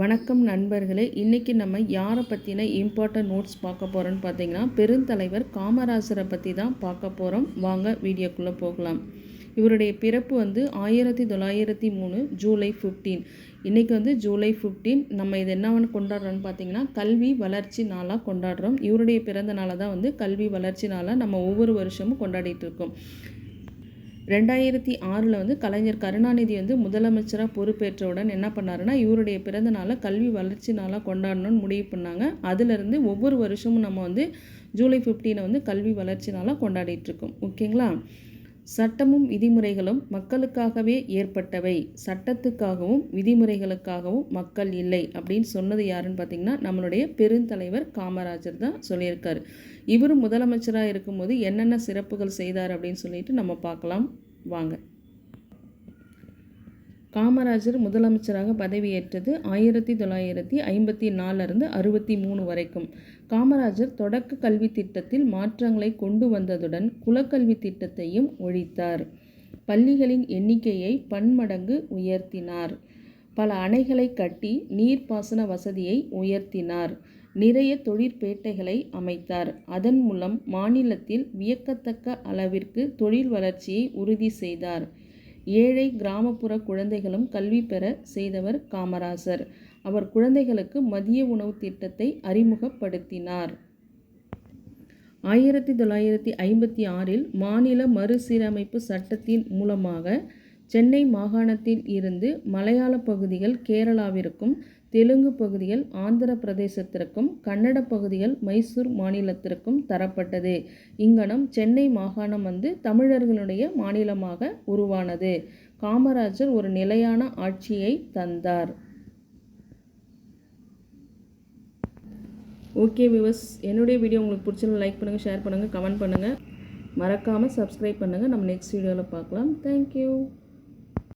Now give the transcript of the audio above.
வணக்கம் நண்பர்களே. இன்றைக்கி நம்ம யாரை பற்றின இம்பார்ட்டன்ட் நோட்ஸ் பார்க்க போகிறோன்னு பார்த்தீங்கன்னா பெருந்தலைவர் காமராசரை பற்றி தான் பார்க்க போகிறோம் வாங்க வீடியோக்குள்ளே போகலாம். இவருடைய பிறப்பு வந்து ஆயிரத்தி தொள்ளாயிரத்தி மூணு ஜூலை ஃபிஃப்டீன் இன்றைக்கி வந்து ஜூலை ஃபிஃப்டீன் நம்ம இது என்னவென்னு கொண்டாடுறோன்னு பார்த்தீங்கன்னா கல்வி வளர்ச்சி நாளாக கொண்டாடுறோம். இவருடைய பிறந்த நாளை தான் வந்து கல்வி வளர்ச்சி நாளாக நம்ம ஒவ்வொரு வருஷமும் கொண்டாடிட்டு இருக்கோம். ரெண்டாயிரத்தி ஆறில் வந்து கலைஞர் கருணாநிதி வந்து முதலமைச்சராக பொறுப்பேற்றவுடன் என்ன பண்ணாருன்னா இவருடைய பிறந்த நாளை கல்வி வளர்ச்சி நாளாக கொண்டாடணும்னு முடிவு பண்ணாங்க. அதுலேருந்து ஒவ்வொரு வருஷமும் நம்ம வந்து ஜூலை ஃபிஃப்டீனை வந்து கல்வி வளர்ச்சி நாளாக கொண்டாடிட்டுருக்கோம் ஓகேங்களா? சட்டமும் விதிமுறைகளும் மக்களுக்காகவே ஏற்பட்டவை. சட்டத்துக்காகவும் விதிமுறைகளுக்காகவும் மக்கள் இல்லை அப்படின்னு சொன்னது யாருன்னு பார்த்தீங்கன்னா நம்மளுடைய பெருந்தலைவர் காமராஜர் தான் சொல்லியிருக்காரு. இவரும் முதலமைச்சராக இருக்கும்போது என்னென்ன சிறப்புகள் செய்தார் அப்படின்னு சொல்லிட்டு நம்ம பார்க்கலாம். வாங்க. காமராஜர் முதலமைச்சராக பதவியேற்றது ஆயிரத்தி தொள்ளாயிரத்தி ஐம்பத்தி நாலிருந்து அறுபத்தி மூணு வரைக்கும். காமராஜர் தொடக்க கல்வி திட்டத்தில் மாற்றங்களை கொண்டு வந்ததுடன் குலக்கல்வி திட்டத்தையும் ஒழித்தார். பள்ளிகளின் எண்ணிக்கையை பன்மடங்கு உயர்த்தினார். பல அணைகளை கட்டி நீர்ப்பாசன வசதியை உயர்த்தினார். நிறைய தொழிற்பேட்டைகளை அமைத்தார். அதன் மூலம் மாநிலத்தில் வியக்கத்தக்க அளவிற்கு தொழில் வளர்ச்சியை உறுதி செய்தார். ஏழை கிராமப்புற குழந்தைகளும் கல்வி பெற செய்தவர் காமராசர். அவர் குழந்தைகளுக்கு மதிய உணவு திட்டத்தை அறிமுகப்படுத்தினார். ஆயிரத்தி தொள்ளாயிரத்தி ஐம்பத்தி ஆறில் மாநில மறுசீரமைப்பு சட்டத்தின் மூலமாக சென்னை மாகாணத்தில் இருந்து மலையாள பகுதிகள் கேரளாவிற்கும் தெலுங்கு பகுதிகள் ஆந்திர பிரதேசத்திற்கும் கன்னட பகுதிகள் மைசூர் மாநிலத்திற்கும் தரப்பட்டது. இங்கனம் சென்னை மாகாணம் வந்து தமிழர்களுடைய மாநிலமாக உருவானது. காமராஜர் ஒரு நிலையான ஆட்சியை தந்தார். ஓகே விவஸ் என்னுடைய வீடியோ உங்களுக்கு பிடிச்சிருந்தா லைக் பண்ணுங்கள் ஷேர் பண்ணுங்கள் கமெண்ட் பண்ணுங்கள் மறக்காமல் சப்ஸ்கிரைப் பண்ணுங்கள் நம்ம நெக்ஸ்ட் வீடியோவில் பார்க்கலாம். தேங்க்யூ.